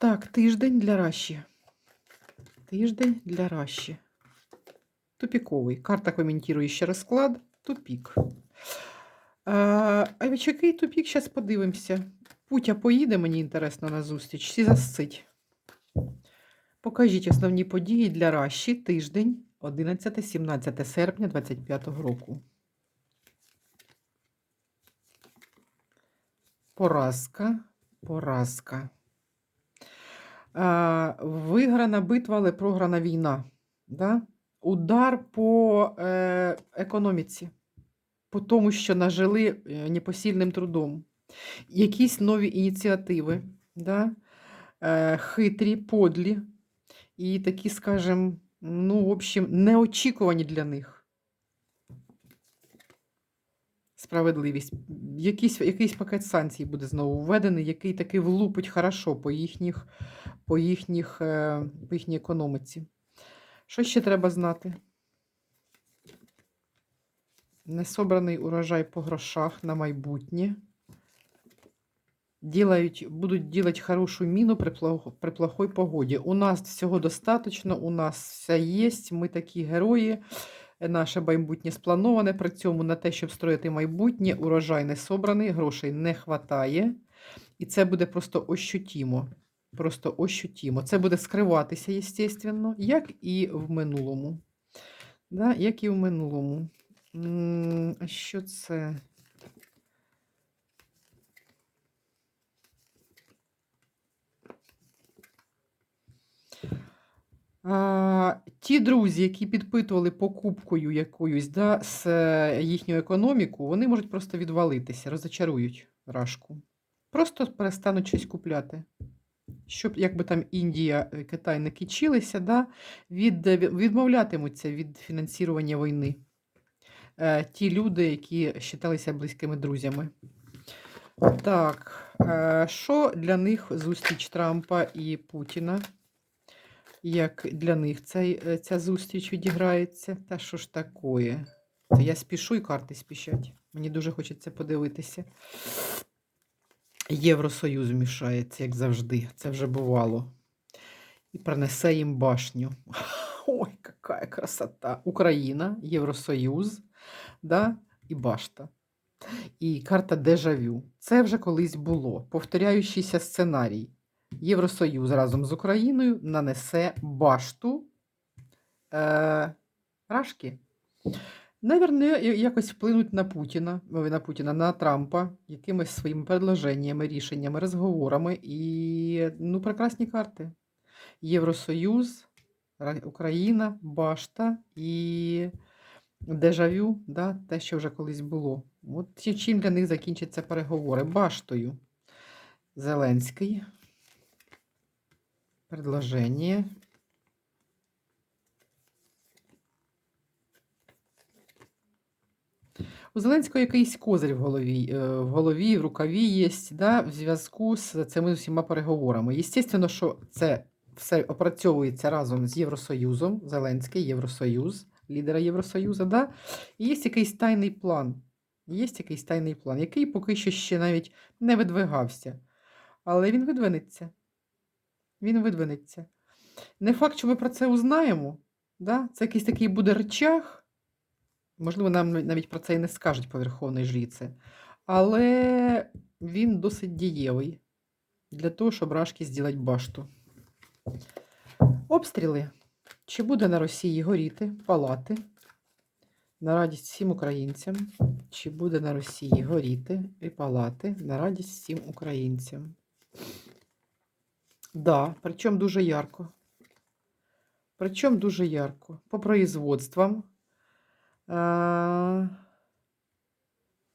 Так, тиждень для Раші. Тиждень для Раші. Тупіковий. Карта коментує ще розклад. Тупік. А, який тупік? Зараз подивимося. Путя поїде, мені інтересно на зустріч. Всі засить. Покажіть основні події для Раші. Тиждень 11-17 серпня 25 року. Поразка. Поразка. А, виграна битва, але програна війна. Да? Удар по е, економіці, по тому, що нажили е, непосильним трудом. Якісь нові ініціативи, да? е, хитрі, подлі і такі, скажімо, ну, в общем, неочікувані для них. Справедливість. Якийсь, якийсь пакет санкцій буде знову введений, який таки влупить хорошо по їхніх, по їхніх, е, по їхній економіці. Що ще треба знати? Несобраний урожай по грошах на майбутнє. Ділають, будуть делать хорошу міну при, плох- при плохой погоді. У нас всього достатньо, у нас все є, ми такі герої. Наше майбутнє сплановане. При цьому на те, щоб строїти майбутнє, урожай не собраний, грошей не хватає. І це буде просто ощутімо. Просто ощутімо. Це буде скриватися, естественно, як і в минулому. Да, як і в минулому. А що це? А, ті друзі, які підпитували покупкою якоюсь да, з е, їхню економіку, вони можуть просто відвалитися, розочарують рашку. Просто перестануть щось купляти. Щоб, якби там Індія, е, Китай не кичилися, да, від, е, відмовлятимуться від фінансування війни. Е, ті люди, які вважалися близькими друзями. Так, е, що для них зустріч Трампа і Путіна? Як для них цей, е, ця зустріч відіграється? Та що ж такое? Та я спішу і карти спішать. Мені дуже хочеться подивитися. Євросоюз вмішається, як завжди. Це вже бувало. І принесе їм башню. Ой, яка красота! Україна, Євросоюз, да? і башта. І карта дежавю. Це вже колись було. Повторяючийся сценарій. Євросоюз разом з Україною нанесе башту е, Рашки. Навірно, якось вплинуть на Путіна, на Путіна, на Трампа якимись своїми предложеннями, рішеннями, розговорами. І ну, прекрасні карти. Євросоюз, Україна, Башта і дежавю, да, те, що вже колись було. От чим для них закінчаться переговори? Баштою. Зеленський. Предложение. У Зеленського якийсь козир в голові, е, в голові, в рукаві є, да, в зв'язку з цими всіма переговорами. Єстественно, що це все опрацьовується разом з Євросоюзом, Зеленський, Євросоюз, лідера Євросоюзу, да? і є якийсь тайний план. Є якийсь тайний план, який поки що ще навіть не видвигався. Але він видвинеться. Він видвинеться. Не факт, що ми про це узнаємо. Да? Це якийсь такий буде речах. Можливо, нам навіть про це і не скажуть по Верховній жріці. Але він досить дієвий для того, щоб рашки зробити башту. Обстріли. Чи буде на Росії горіти, палати? На радість всім українцям. Чи буде на Росії горіти і палати на радість всім українцям? Да, причому дуже ярко. Причому дуже ярко. По производствам. Е,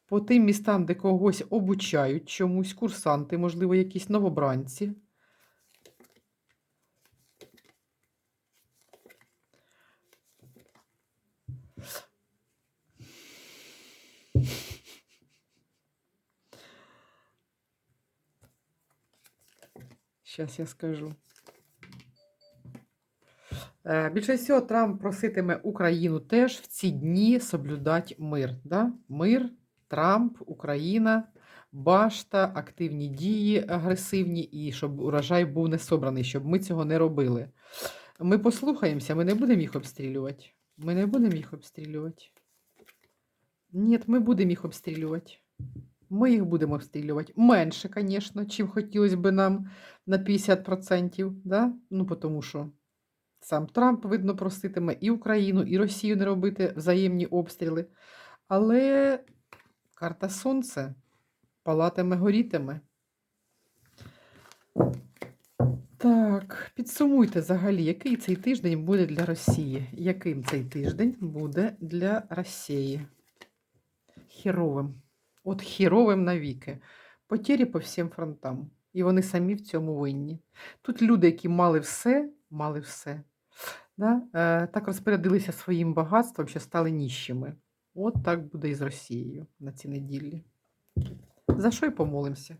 По тим містам, де когось обучають чомусь, курсанти, можливо, якісь новобранці. Зараз я скажу. Е, Більше всього, Трамп проситиме Україну теж в ці дні соблюдати мир. Да? Мир, Трамп, Україна башта, активні дії агресивні, і щоб урожай був не собраний, щоб ми цього не робили. Ми послухаємося, ми не будемо їх обстрілювати. Ми не будемо їх обстрілювати. Ні, ми будемо їх обстрілювати. Ми їх будемо обстрілювати. Менше, звісно, чим хотілося б нам на 50%. Да? Ну, тому що сам Трамп, видно, проситиме і Україну, і Росію не робити взаємні обстріли. Але карта Сонце палатиме, горітиме. Так, підсумуйте взагалі, який цей тиждень буде для Росії? Яким цей тиждень буде для Росії? Хіровим. От хіровим навіки. Потері по всім фронтам. І вони самі в цьому винні. Тут люди, які мали все, мали все. Да? Е, так розпорядилися своїм багатством, що стали ніщими. От так буде і з Росією на цій неділі. За що й помолимося?